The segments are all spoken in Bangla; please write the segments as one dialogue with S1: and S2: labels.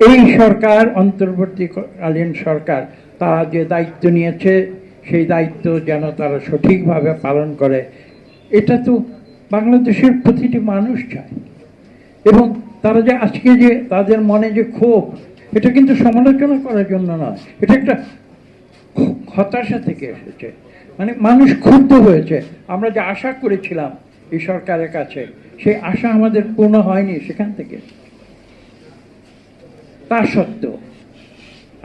S1: এই সরকার, অন্তর্বর্তীকালীন সরকার, তারা যে দায়িত্ব নিয়েছে, সেই দায়িত্ব যেন তারা সঠিকভাবে পালন করে। এটা তো বাংলাদেশের প্রতিটি মানুষ চায়। এবং তারা যে আজকে যে তাদের মনে যে ক্ষোভ, এটা কিন্তু সমালোচনা করার জন্য নয়। এটা একটা হতাশা থেকে এসেছে। মানে মানুষ ক্ষুব্ধ হয়েছে। আমরা যে আশা করেছিলাম এই সরকারের কাছে, সেই আশা আমাদের পূর্ণ হয়নি সেখান থেকে। তা সত্ত্বেও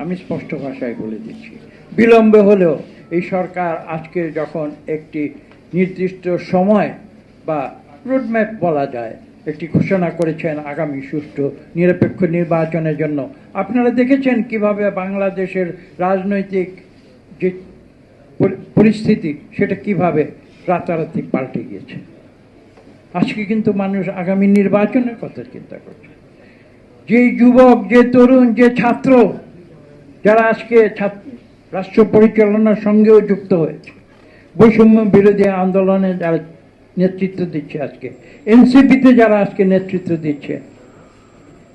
S1: আমি স্পষ্ট ভাষায় বলে দিচ্ছি, বিলম্বে হলেও এই সরকার আজকে যখন একটি নির্দিষ্ট সময় বা রোডম্যাপ বলা যায়, একটি ঘোষণা করেছেন আগামী সুষ্ঠু নিরপেক্ষ নির্বাচনের জন্য, আপনারা দেখেছেন কীভাবে বাংলাদেশের রাজনৈতিক যে পরিস্থিতি, সেটা কীভাবে রাতারাতি পাল্টে গিয়েছে। আজকে কিন্তু মানুষ আগামী নির্বাচনের কথা চিন্তা করছে। যে যুবক, যে তরুণ, যে ছাত্র, যারা আজকে রাষ্ট্র পরিচালনার সঙ্গেও যুক্ত হয়েছে। বৈষম্য বিরোধী আন্দোলনে যারা নেতৃত্ব দিচ্ছে আজকে, এনসিপিতে যারা আজকে নেতৃত্ব দিচ্ছে,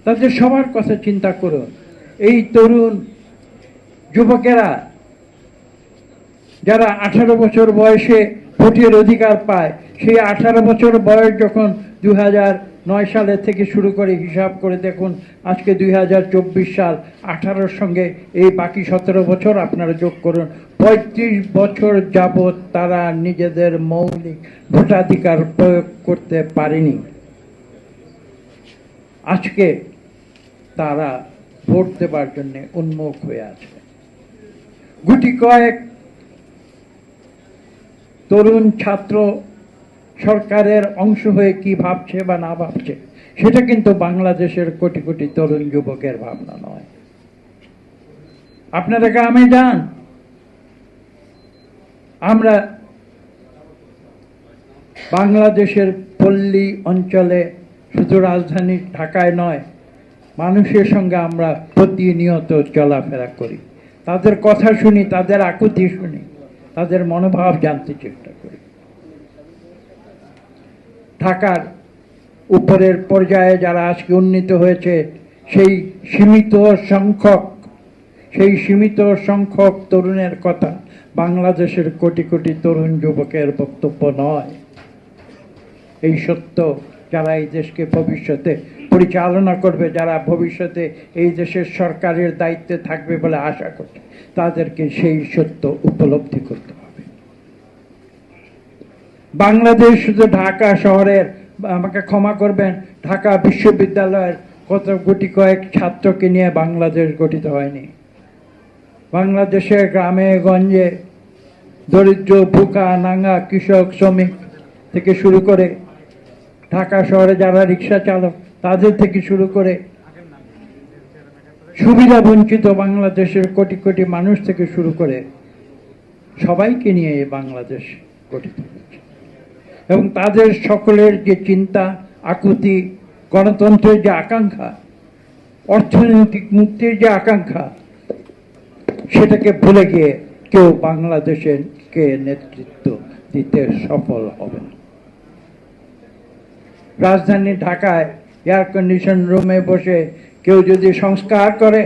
S1: তাদের সবার কথা চিন্তা করুন। এই তরুণ যুবকেরা যারা আঠারো বছর বয়সে ভোটের অধিকার পায়, সেই আঠারো বছর বয়স যখন দু হাজার নয় সালের থেকে শুরু করে হিসাব করে দেখুন, আজকে দুই হাজার চব্বিশ সাল আঠারোর সঙ্গে এই বাকি সতেরো বছর আপনারা যোগ করুন। পঁয়ত্রিশ বছর যাবৎ তারা নিজেদের মৌলিক ভোটাধিকার প্রয়োগ করতে পারেনি। আজকে তারা ভোট দেবার জন্য উন্মুখ হয়ে আছে। গুটি কয়েক তরুণ ছাত্র সরকারের অংশ হয়ে কি ভাবছে বা না ভাবছে, সেটা কিন্তু বাংলাদেশের কোটি কোটি তরুণ যুবকের ভাবনা নয়। আপনারা গ্রামে যান আমরা বাংলাদেশের পল্লী অঞ্চলে শুধু রাজধানী ঢাকায় নয়, মানুষের সঙ্গে আমরা প্রতিনিয়ত চলাফেরা করি। তাদের কথা শুনি, তাদের আকুতি শুনি, তাদের মনোভাব জানতে চেষ্টা করি। ঢাকার উপরের পর্যায়ে যারা আজকে উন্নীত হয়েছে, সেই সীমিত সংখ্যক, সেই সীমিত সংখ্যক তরুণের কথা বাংলাদেশের কোটি কোটি তরুণ যুবকের বক্তব্য নয়। এই সত্য যারা এই দেশকে ভবিষ্যতে পরিচালনা করবে, যারা ভবিষ্যতে এই দেশের সরকারের দায়িত্বে থাকবে বলে আশা করছে, তাদেরকে সেই সত্য উপলব্ধি করতে বাংলাদেশ শুধু ঢাকা শহরের, আমাকে ক্ষমা করবেন, ঢাকা বিশ্ববিদ্যালয়ের কত কোটি কয়েক ছাত্রকে নিয়ে বাংলাদেশ গঠিত হয়নি। বাংলাদেশের গ্রামে, গঞ্জে দরিদ্র ভুকা নাঙ্গা কৃষক, শ্রমিক থেকে শুরু করে ঢাকা শহরে যারা রিক্সা চালক, তাদের থেকে শুরু করে সুবিধা বঞ্চিত বাংলাদেশের কোটি কোটি মানুষ থেকে শুরু করে সবাইকে নিয়ে বাংলাদেশ গঠিত হয়েছে। এবং তাদের সকলের যে চিন্তা, আকুতি, গণতন্ত্রের যে আকাঙ্ক্ষা, অর্থনৈতিক মুক্তির যে আকাঙ্ক্ষা, সেটাকে ভুলে গিয়ে কেউ বাংলাদেশের কে নেতৃত্ব দিতে সফল হবে না। রাজধানী ঢাকায় এয়ার কন্ডিশন রুমে বসে কেউ যদি সংস্কার করে,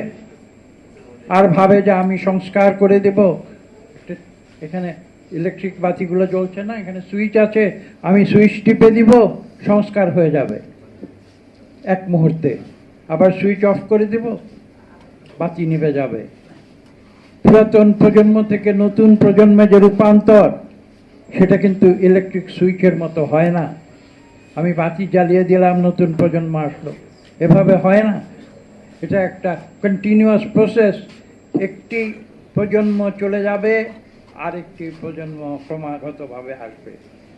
S1: আর ভাবে যে আমি সংস্কার করে দেব, এখানে ইলেকট্রিক বাতিগুলো জ্বলছে না, এখানে সুইচ আছে, আমি সুইচ টিপে দিব, সংস্কার হয়ে যাবে। এক মুহূর্তে। আবার সুইচ অফ করে দেব, বাতি নিভে যাবে। পুরাতন প্রজন্ম থেকে নতুন প্রজন্মে যে রূপান্তর, সেটা কিন্তু ইলেকট্রিক সুইচের মতো হয় না। আমি বাতি জ্বালিয়ে দিলাম, নতুন প্রজন্ম আসলো। এভাবে হয় না। এটা একটা কন্টিনিউয়াস প্রসেস একটি প্রজন্ম চলে যাবে আরেকটি প্রজন্ম ক্রমাগতভাবে আসবে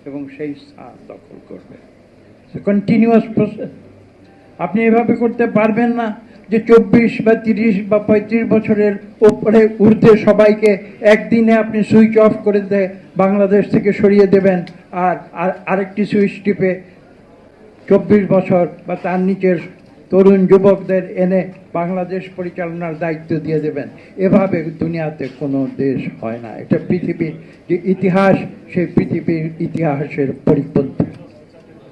S1: এবং সেই স্থান দখল করবে। কন্টিনিউয়াস প্রসেস আপনি এভাবে করতে পারবেন না যে চব্বিশ বা তিরিশ বা পঁয়ত্রিশ বছরের ওপরে ঊর্ধ্বে সবাইকে একদিনে আপনি সুইচ অফ করে দিয়ে বাংলাদেশ থেকে সরিয়ে দেবেন আর- আরেকটি সুইচ টিপে চব্বিশ বছর বা তার নিচের তরুণ যুবকদের এনে বাংলাদেশ পরিচালনার দায়িত্ব দিয়ে দেবেন। এভাবে দুনিয়াতে কোনো দেশ হয় না। এটা পৃথিবীর যে ইতিহাস, সেই পৃথিবীর ইতিহাসের পরিপন্থী।